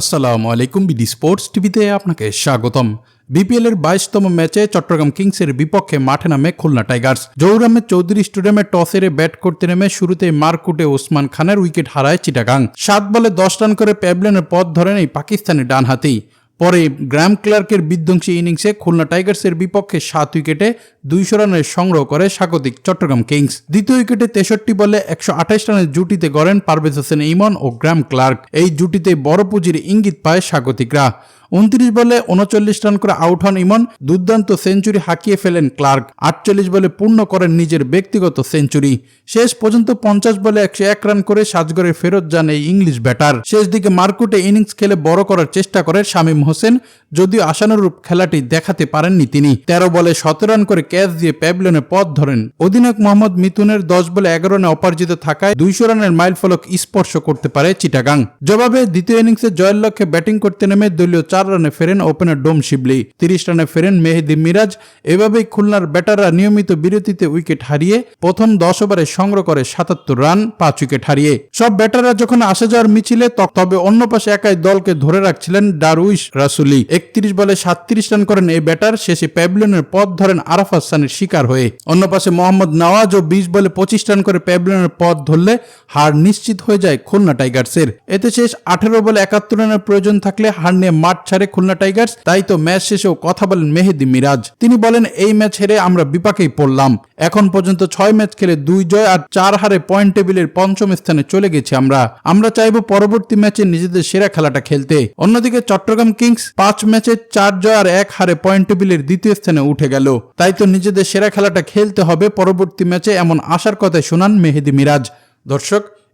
আসসালামু আলাইকুম BD sports টিভিতে আপনাকে স্বাগতম। বিপিএল এর বাইশতম ম্যাচে চট্টগ্রাম কিংসের বিপক্ষে মাঠে নামে খুলনা টাইগার্স। জৌরামের চৌধুরী স্টেডিয়ামে টস হেরে ব্যাট করতে নেমে শুরুতেই মারকুটে ওসমান খানের উইকেট হারায় চিটাগাং। সাত বলে দশ রান করে প্যাবলেনের পথ ধরেন এই পাকিস্তানি ডানহাতি। পরে গ্রাম ক্লার্কের বিধ্বংসী ইনিংসে খুলনা টাইগার্সের বিপক্ষে সাত উইকেটে দুইশো রানের সংগ্রহ করে স্বাগতিক চট্টগ্রাম কিংস। দ্বিতীয় উইকেটে তেষট্টি বলে একশো আঠাশ রানের জুটিতে গড়েন পারভেজ হোসেন ইমন ও গ্রাম ক্লার্ক। এই জুটিতে বড় পুঁজির ইঙ্গিত পায় স্বাগতিকরা। উনত্রিশ বলে উনচল্লিশ রান করে আউট হন ইমন। দুর্দান্ত সেঞ্চুরি হাঁকিয়ে ফেলেন ক্লার্ক। আটচল্লিশ বলে পূর্ণ করেন নিজের ব্যক্তিগত সেঞ্চুরি। শেষ পর্যন্ত পঞ্চাশ বলে একশো এক রান করে সাজগড়ে ফেরত যান এই ইংলিশ ব্যাটার। শেষ দিকে মার্কুটে ইনিংস খেলে বড় করার চেষ্টা করে শামীম হোসেন, যদিও আশানুরূপ খেলাটি দেখাতে পারেননি তিনি। তেরো বলে সতেরো রান করে ক্যাচ দিয়ে প্যাভিলিয়নে পথ ধরেন। অধিনায়ক মোহাম্মদ মিথুনের দশ বলে এগারো রানে অপার্জিত থাকায় দুইশো রানের মাইল ফলক স্পর্শ করতে পারে চিটাগাং। জবাবে দ্বিতীয় ইনিংসে জয়ের লক্ষ্যে ব্যাটিং করতে নেমে দলীয় চার রানে ফেরেন ওপেনার ডোম শিবলি তিরিশ রানে ফেরেন মেহেদি মিরাজ। এভাবেই খুলনার ব্যাটাররা নিয়মিত বিরতিতে উইকেট হারিয়ে প্রথম দশ ওভারে সংগ্রহ করে সাতাত্তর রান, পাঁচ উইকেট হারিয়ে। সব ব্যাটাররা যখন আসা যাওয়ার মিছিলে তবে অন্য পাশে একাই দলকে ধরে রাখছিলেন ডারউইশ রাসুলি। একত্রিশ বলে সাতত্রিশ রান করেন এই ব্যাটার, শেষে প্যাভিলিয়নের পথ ধরেন আরাফ হাসানের শিকার হয়ে। অন্য পাশে মোহাম্মদ নওয়াজ ও বিশ বলে পঁচিশ রান করে প্যাভিলিয়নের পথ ধরলে হার নিশ্চিত হয়ে যায় খুলনা টাইগার্সের। এতে শেষ আঠেরো বলে একাত্তর রানের প্রয়োজন থাকলে হার নিয়ে মাঠ ছাড়ে খুলনা টাইগার্স, তাই তো ম্যাচ শেষেও কথা বলেন মেহেদি মিরাজ। তিনি বলেন, এই ম্যাচ হেরে আমরা বিপাকেই পড়লাম। এখন পর্যন্ত ছয় ম্যাচ খেলে দুই জয় আর চার হারে পয়েন্ট টেবিলের পঞ্চম স্থানে চলে গেছি আমরা। আমরা চাইব পরবর্তী ম্যাচে নিজেদের সেরা খেলাটা খেলতে। অন্যদিকে চট্টগ্রাম কিংস পাঁচ ম্যাচে চার জয় আর এক হারে পয়েন্ট টেবিলের দ্বিতীয় স্থানে উঠে গেল। তাই তো নিজেদের সেরা খেলাটা খেলতে হবে পরবর্তী ম্যাচে, এমন আশার কথাই শোনান মেহেদি মিরাজ। দর্শক